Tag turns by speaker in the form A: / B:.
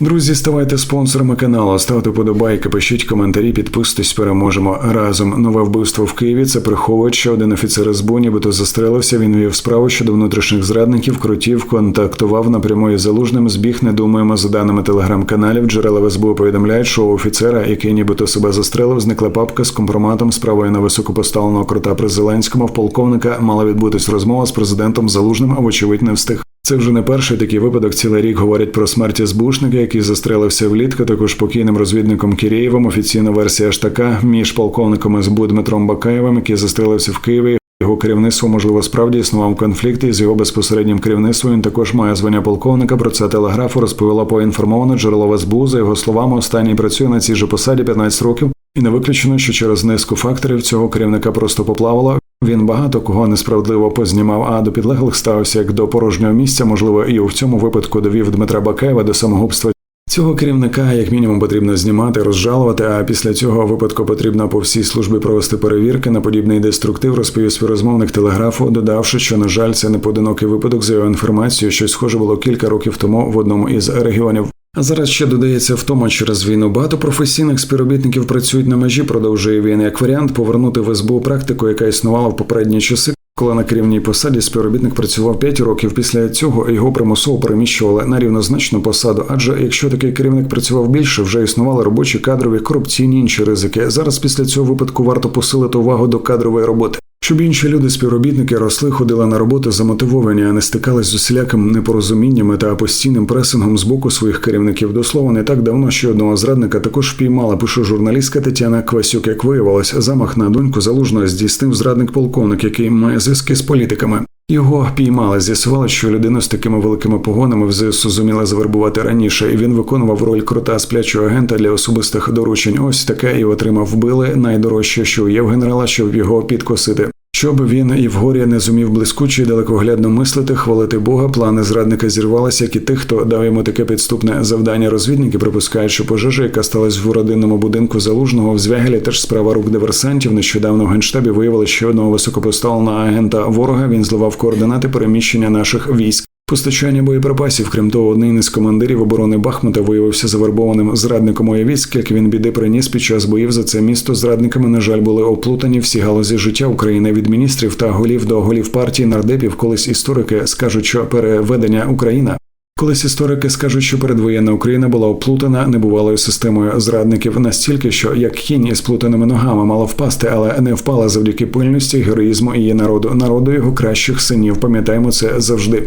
A: Друзі, ставайте спонсорами каналу, ставте подобайки, пишіть коментарі, підписуйтесь, переможемо разом. Нове вбивство в Києві. Це приховують, що один офіцер СБУ нібито застрелився. Він вів справу щодо внутрішніх зрадників, крутів, контактував напряму із залужним. Збіг не думаємо за даними телеграм-каналів. Джерела СБУ повідомляють, що у офіцера, який нібито себе застрелив, зникла папка з компроматом справою на високопоставленого крота при Зеленському. В полковника мала відбутись розмова з президентом Залужним, а вочевидь не встиг. Це вже не перший такий випадок. Цілий рік говорять про смерть СБУшника, який застрелився влітку. Також покійним розвідником Кірєєвим. Офіційна версія ж така між полковником СБУ Дмитром Бакаєвим, який застрелився в Києві. Його керівництво можливо справді існував конфлікт із його безпосереднім керівництвом. Він також має звання полковника. Про це телеграфу розповіла поінформоване джерело СБУ. За його словами, останній працює на цій же посаді 15 років. І не виключено, що через низку факторів цього керівника просто поплавало. Він багато кого несправедливо познімав, а до підлеглих ставився як до порожнього місця. Можливо, і у цьому випадку довів Дмитра Бакаєва до самогубства. Цього керівника як мінімум потрібно знімати, розжалувати. А після цього випадку потрібно по всій службі провести перевірки на подібний деструктив. Розповів співрозмовник телеграфу, додавши, що на жаль, це не поодинокий випадок за його інформацією. Щось схоже було кілька років тому в одному із регіонів. А зараз ще додається втома через війну. Багато професійних співробітників працюють на межі, продовжує він як варіант повернути в СБУ практику, яка існувала в попередні часи. Коли на керівній посаді співробітник працював 5 років, після цього його примусово переміщували на рівнозначну посаду. Адже якщо такий керівник працював більше, вже існували робочі кадрові, корупційні інші ризики. Зараз після цього випадку варто посилити увагу до кадрової роботи. Щоб інші люди, співробітники, росли, ходили на роботу замотивовані, а не стикались з усіляким непорозуміннями та постійним пресингом з боку своїх керівників. До слова, не так давно ще одного зрадника також впіймала. Пише журналістка Тетяна Квасюк. Як виявилось, замах на доньку залужного здійснив зрадник полковник, який має зв'язки з політиками. Його піймали, з'ясували, що людину з такими великими погонами в ЗСУ зуміли завербувати раніше, і він виконував роль крота сплячого агента для особистих доручень. Ось таке і отримав вбили найдорожче, що є в генерала, щоб його підкосити. Щоб він і вгорі не зумів блискуче і далекоглядно мислити, хвалити Бога, плани зрадника зірвалися, як і тих, хто дав йому таке підступне завдання. Розвідники припускають, що пожежа, яка сталася в родинному будинку залужного в Звягелі, теж справа рук диверсантів. Нещодавно в генштабі виявили ще одного високопоставленого агента ворога. Він зливав координати переміщення наших військ. Постачання боєприпасів, крім того, один із командирів оборони Бахмута виявився завербованим зрадником військ, як він біди приніс під час боїв за це місто. Зрадниками, на жаль, були оплутані всі галузі життя України від міністрів та голів до голів партії нардепів. Колись історики скажуть, що переведення Україна. Колись історики скажуть, що передвоєнна Україна була оплутана небувалою системою зрадників настільки, що як кінь із плутаними ногами мала впасти, але не впала завдяки пильності, героїзму її народу, народу його кращих синів. Пам'ятаємо це завжди.